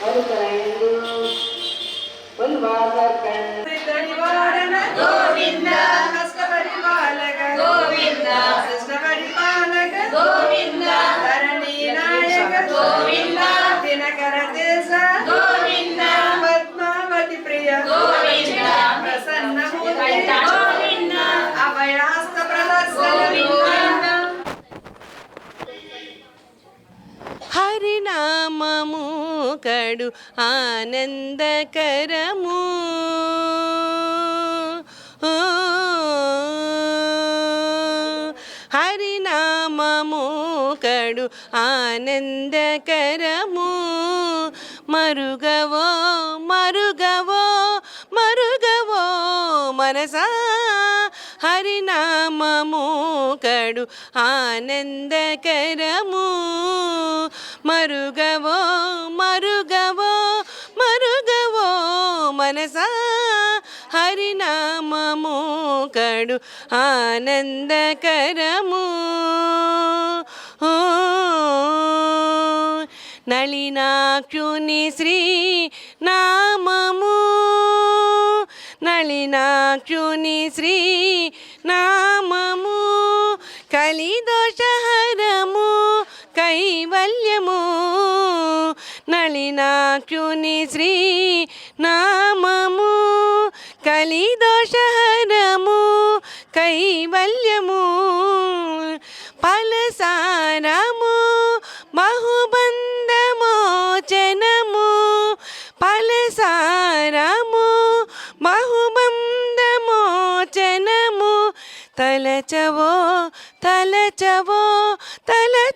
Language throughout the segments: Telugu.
మరుకరైందు ఉన్వాసర్కన్ నివారణ గోవింద కష్ట పరిపాలక గోవింద కృష్ణ పరిపాలక గోవింద ధరణి నాయక గోవింద దినకర దేశ గోవింద పద్మావతి ప్రియ గోవింద ప్రసన్న గోవింద అభయాస్త ప్రదర్శన గోవింద హరినామము ఒకడు ఆనందకరము. ఓ, హరినామము కడు ఆనందకరము. మరుగవో మరుగవో మరుగవో మనసా. హరినామము కడు ఆనందకరము. మరుగవో మరుగవో మరుగవో మనసా. హరినామము కడు ఆనందకరము. నళినాక్షుని శ్రీ నామము నళినాక్షుని శ్రీ నామము కలిదోష కైవల్యము నళినాక్షుని శ్రీ నామము కలిదోషహరము కైవల్యము ఫలసారము బహుబంధమోచనము ఫలసారము బహుబంధమోచనము తలచవో తలచవో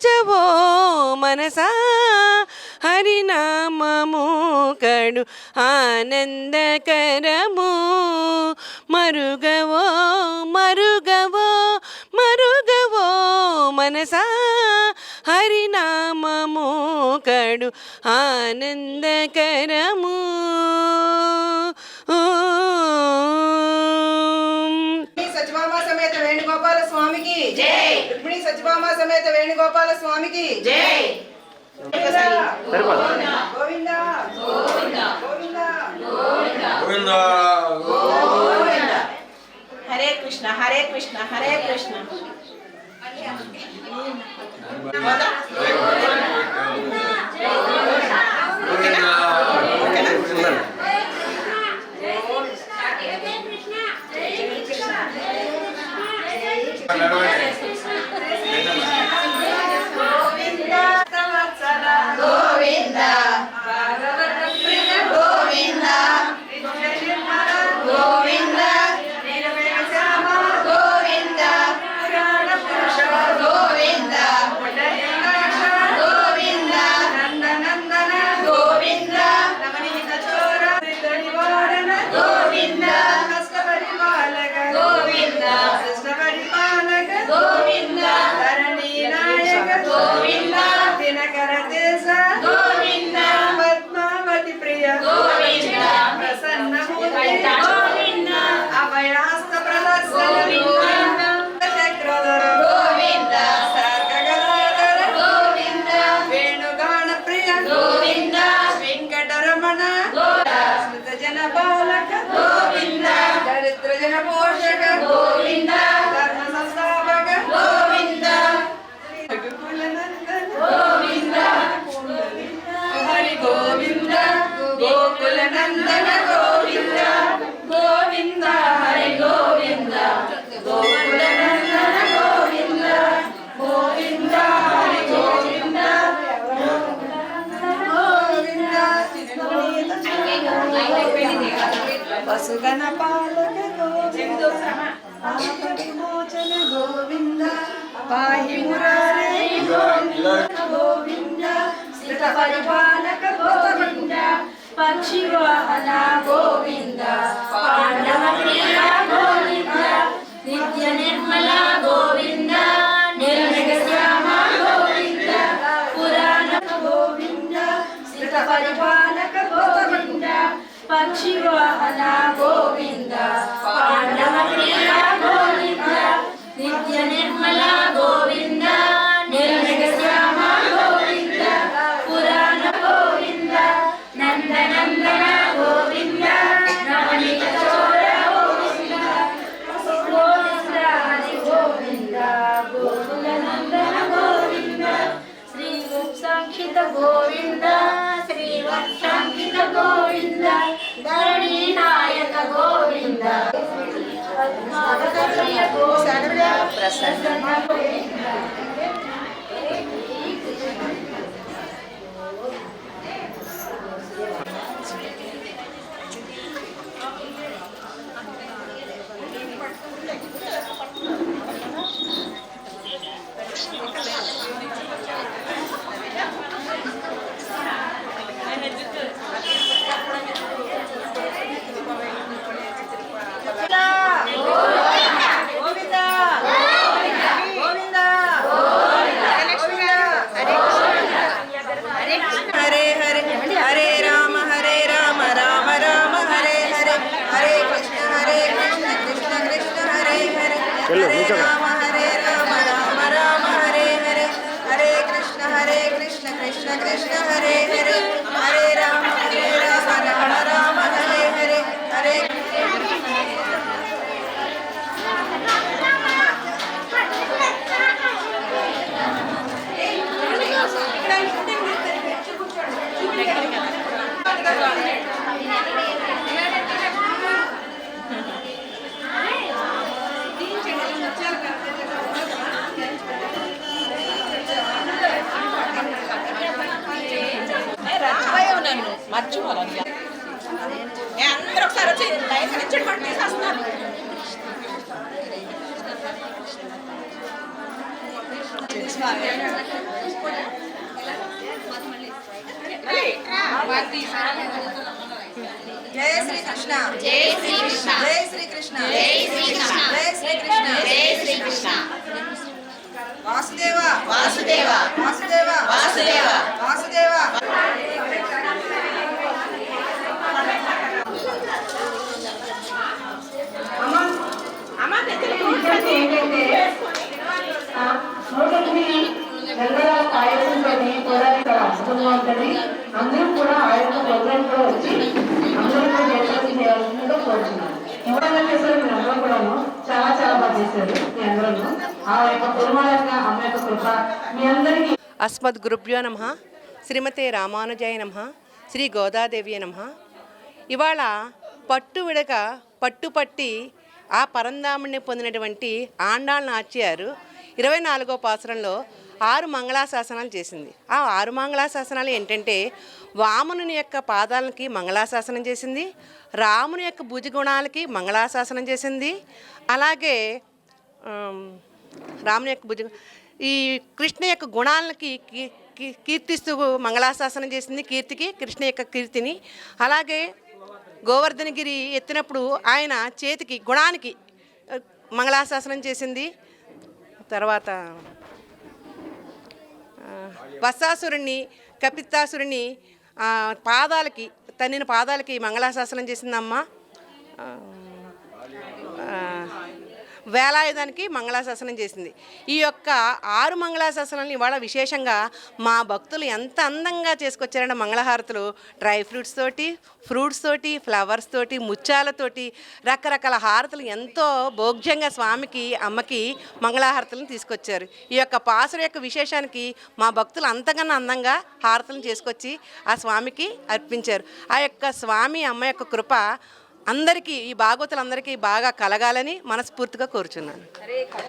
తలచవో మనసా? హరినామము కడు ఆనందకరము. మరుగవో మరుగవో మరుగవో మనసా? హరినామము కడు ఆనందకరము. జై. రుక్మిణి సత్యభామ సమేత వేణుగోపాల స్వామికి. జై. Govinda. Govinda. Govinda. Hare Krishna Hare Krishna Hare Krishna. Ah, claro, eh. Govinda Gokula నందన గోవింద గోవింద హరి గోవింద గోకుల నందన గోవింద గోవింద హరి గోవింద పశుగణ పాలక గోవింద గోవింద పాహి మురారే గోవింద స్థిత పరిపాలక గోవింద పక్షి వాహన గోవింద. గోవింద శ్రీవత్సాంకిత గోవింద ధరణి నాయక గోవింద పద్మావతప్రియ గోవింద ప్రసన్న గోవింద గోవింద హరే హరే హరే హరే రామ హరే రామ రామ రామ హరే హరే హరే కృష్ణ హరే కృష్ణ కృష్ణ కృష్ణ హరే హరే హరే రామ హరే రామ రామ రామ హరే హరే హరే కృష్ణ హరే కృష్ణ కృష్ణ కృష్ణ హరే హరే హరే రామ హరే రామ రామ రామ హరే హరే హరే మర్చిపోయావు నన్ను మర్చిపోవాలి అందరూ ఒకసారి వచ్చి లైన్ నుంచి పట్టు తీసేస్తున్నారు జయ జయ శ్రీకృష్ణ జయ శ్రీకృష్ణ జయ శ్రీకృష్ణ జయ శ్రీకృష్ణ జయ శ్రీకృష్ణ ఉంటుంది అందరూ కూడా ఆ యొక్క ప్రోగ్రామ్ కూడా వచ్చి అందరూ కూడా జయప్రదం చేయాల్సిందిగా కోరుతున్నాను ఇవాళ చేశారు మీరు అందరూ కూడాను చాలా చాలా బాగా చేశారు మీ అందరూ ఆ యొక్క కుటుంబాలంగా అమ్మ యొక్క కృప మీ అందరికీ అస్మద్ గురుభ్యో నమ. శ్రీమతే రామానుజాయ నమ. శ్రీ గోదాదేవి నమ. ఇవాళ పట్టు విడక పట్టు పట్టి ఆ పరంధాముడిని పొందినటువంటి ఆండాళ్ళ నాచ్యారు ఇరవై నాలుగో పాసరంలో ఆరు మంగళాశాసనాలు చేసింది. ఆ ఆరు మంగళాశాసనాలు ఏంటంటే వామనుని యొక్క పాదాలకి మంగళాశాసనం చేసింది రాముని యొక్క భుజగుణాలకి మంగళాశాసనం చేసింది అలాగే రాముని యొక్క భుజ ఈ కృష్ణ యొక్క గుణాలకి కీర్తిస్తూ మంగళాశాసనం చేసింది కీర్తికి కృష్ణ యొక్క కీర్తిని. అలాగే గోవర్ధనగిరి ఎత్తినప్పుడు ఆయన చేతికి గుణానికి మంగళాశాసనం చేసింది. తర్వాత ఆ, వత్సాసురుణ్ణి కపిత్తాసురుణ్ణి పాదాలకి తన్నిన పాదాలకి మంగళాశాసనం చేసిందమ్మ. వేలాయుధానికి మంగళాశాసనం చేసింది. ఈ యొక్క ఆరు మంగళాశాసనాలను ఇవాళ విశేషంగా మా భక్తులు ఎంత అందంగా చేసుకొచ్చారంటే మంగళహారతులు డ్రై ఫ్రూట్స్ తోటి ఫ్రూట్స్ తోటి ఫ్లవర్స్ తోటి ముత్యాలతోటి రకరకాల హారతులు ఎంతో భోగ్యంగా స్వామికి అమ్మకి మంగళహారతులను తీసుకొచ్చారు. ఈ యొక్క పాసుర యొక్క విశేషానికి మా భక్తులు అంతకన్నా అందంగా హారతులను చేసుకొచ్చి ఆ స్వామికి అర్పించారు. ఆ యొక్క స్వామి అమ్మ యొక్క కృప అందరికీ ఈ భాగవతులందరికీ బాగా కలగాలని మనస్ఫూర్తిగా కోరుచున్నాను.